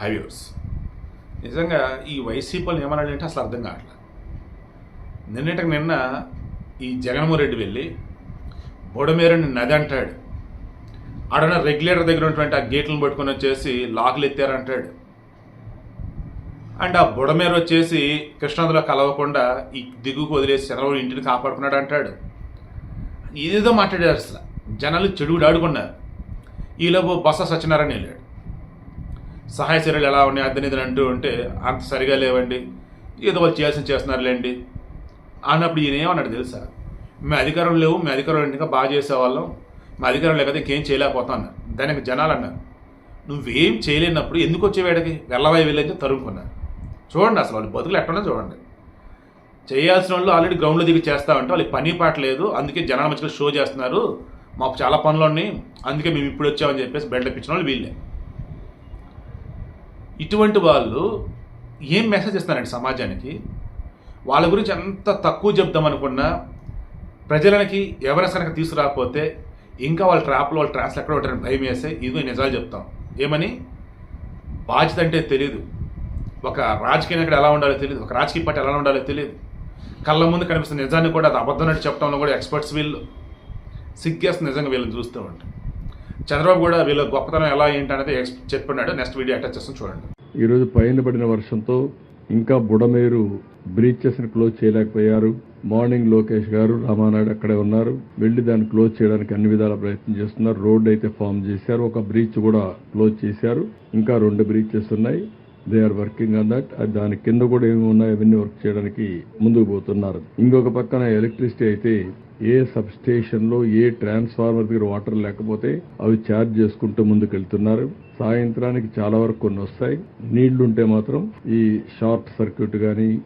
Highways. నిజంగా ఈ వైసీపీలు ఏమన్నాడంటే అసలు అర్థం కావట్లేదు నిన్నటికి నిన్న ఈ జగన్మోహన్ రెడ్డి వెళ్ళి బొడమేరుని నది అంటాడు. ఆడన రెగ్యులేటర్ దగ్గర ఉన్నటువంటి ఆ గేట్లను పట్టుకొని వచ్చేసి లాకులు ఎత్తారంటాడు. అండ్ ఆ బుడమేరు వచ్చేసి కృష్ణాదిలో కలవకుండా ఈ దిగుకు వదిలేసి చంద్రబాబు ఇంటిని కాపాడుకున్నాడు అంటాడు. ఏదేదో మాట్లాడారు అసలు. జనాలు చెడుగుడు ఆడుకున్నారు. ఈలోపు బస సత్యనారాయణ వెళ్ళాడు. సహాయ చర్యలు ఎలా ఉన్నాయి అద్దెనిధులు అంటూ ఉంటే అంత సరిగా లేవండి. ఏదో వాళ్ళు చేయాల్సిన చేస్తున్నారులేండి. అన్నప్పుడు ఈయన ఏమన్నాడు తెలుసా? మీ అధికారం లేవు మీ అధికారం ఇంకా బాగా చేసేవాళ్ళం. మా అధికారం లేకపోతే ఇంకేం చేయలేకపోతా అన్నారు. దానికి జనాలు అన్నారు. నువ్వేం చేయలేనప్పుడు ఎందుకు వచ్చేవాడికి వెళ్ళవై వెళ్ళని తరుముకున్నారు. చూడండి అసలు వాళ్ళు బతుకులు ఎట్లా చూడండి. చేయాల్సిన వాళ్ళు ఆల్రెడీ గ్రౌండ్లో దిగి చేస్తా ఉంటే వాళ్ళకి పని పాట లేదు. అందుకే జనాల మధ్యలో షో చేస్తున్నారు. మాకు చాలా పనులు ఉన్నాయి. అందుకే మేము ఇప్పుడు వచ్చామని చెప్పేసి బెల్ట్ ఇచ్చిన వాళ్ళు వీళ్ళే. ఇటువంటి వాళ్ళు ఏం మెసేజ్ ఇస్తున్నారండి సమాజానికి? వాళ్ళ గురించి ఎంత తక్కువ చెప్దాం అనుకున్నా ప్రజలకి ఎవరైనా కనుక తీసుకురాకపోతే ఇంకా వాళ్ళ ట్రాప్లో వాళ్ళ ట్రాన్స్ ఎక్కడ ఉంటారని భయం వేస్తే ఇదిగో నిజాలు చెప్తాం. ఏమని? బాధ్యత అంటే తెలియదు ఒక రాజకీయ నాయకుడు ఎలా ఉండాలో తెలియదు ఒక రాజకీయ పార్టీ ఎలా ఉండాలో తెలియదు కళ్ళ ముందు కనిపిస్తున్న నిజాన్ని కూడా అది అబద్ధం అని చెప్పడంలో కూడా ఎక్స్పర్ట్స్ వీళ్ళు సిగ్గేస్తుంది నిజంగా వీళ్ళని చూస్తూ ఉంటారు చంద్రబాబు కూడా వీళ్ళ గొప్పతనం ఎలా ఏంటి అనేది చెప్పున్నాడు. నెక్స్ట్ వీడియో అటాచ్ చేస్తాం చూడండి. ఈరోజు పైన పడిన వర్షంతో ఇంకా బుడమేరు బ్రీచెస్ని క్లోజ్ చేయలేకపోయారు. మార్నింగ్ లోకేష్ గారు రామానాయుడు అక్కడే ఉన్నారు. వెళ్ళి దాన్ని క్లోజ్ చేయడానికి అన్ని విధాల ప్రయత్నం చేస్తున్నారు. రోడ్ అయితే ఫామ్ చేశారు. ఒక బ్రీచ్ కూడా క్లోజ్ చేశారు. ఇంకా రెండు బ్రీచెస్ ఉన్నాయి. They are working on that దాని కింద కూడా ఏమి ఉన్నాయి అవన్నీ వర్క్ చేయడానికి ముందుకు పోతున్నారు. ఇంకొక పక్కన ఎలక్ట్రిసిటీ అయితే ఏ సబ్ స్టేషన్లో ఏ ట్రాన్స్ఫార్మర్ దగ్గర వాటర్ లేకపోతే అవి ఛార్జ్ చేసుకుంటూ ముందుకు వెళ్తున్నారు సాయంత్రానికి చాలా వరకు కొన్ని వస్తాయి. నీళ్ళుంటే మాత్రం ఈ షార్ట్ సర్క్యూట్ కానీ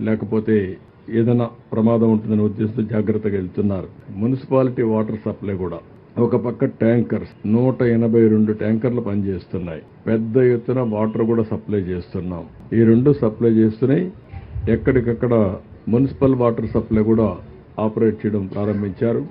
లేకపోతే ఏదైనా ప్రమాదం ఉంటుందనే ఉద్దేశంతో జాగ్రత్తగా వెళ్తున్నారు. మున్సిపాలిటీ వాటర్ సప్లై కూడా. ఒక పక్క ట్యాంకర్స్ నూట ఎనభై రెండు ట్యాంకర్లు పనిచేస్తున్నాయి. పెద్ద ఎత్తున వాటర్ కూడా సప్లై చేస్తున్నాం. ఈ రెండు సప్లై చేస్తున్నాయి ఎక్కడికక్కడ మున్సిపల్ వాటర్ సప్లై కూడా ఆపరేట్ చేయడం ప్రారంభించారు.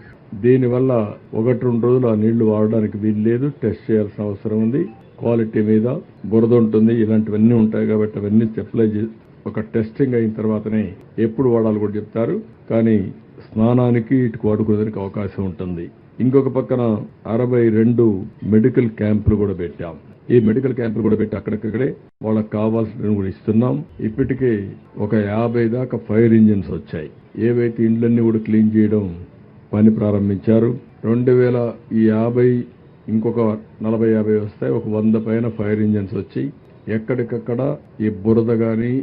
దీనివల్ల ఒకటి రెండు రోజులు ఆ నీళ్ళు వాడడానికి వీలు లేదు. టెస్ట్ చేయాల్సిన అవసరం ఉంది. క్వాలిటీ మీద బురద ఉంటుంది. ఇలాంటివన్నీ ఉంటాయి కాబట్టి అవన్నీ సప్లై చే ఒక టెస్టింగ్ అయిన తర్వాతనే ఎప్పుడు వాడాలి కూడా చెప్తారు. కానీ స్నానానికి ఇటు వాడుకోవడానికి అవకాశం ఉంటుంది. ఇంకొక పక్కన అరవై రెండు మెడికల్ క్యాంపులు కూడా పెట్టాం. ఈ మెడికల్ క్యాంపులు కూడా పెట్టి అక్కడక్కడే వాళ్ళకి కావాల్సిన కూడా ఇస్తున్నాం. ఇప్పటికే ఒక యాభై దాకా ఫైర్ ఇంజిన్స్ వచ్చాయి. ఏవైతే ఇండ్లన్నీ కూడా క్లీన్ చేయడం పని ప్రారంభించారు. రెండు వేల ఈ యాభై ఇంకొక నలభై యాభై వస్తాయి. ఒక వంద పైన ఫైర్ ఇంజిన్స్ వచ్చి ఎక్కడికక్కడ ఈ బురద కానీ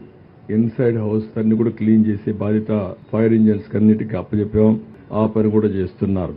ఇన్సైడ్ హౌస్ అన్ని కూడా క్లీన్ చేసే బాధ్యత ఫైర్ ఇంజిన్స్ అన్నిటికీ అప్పచెప్పాం ఆ పని కూడా చేస్తున్నారు.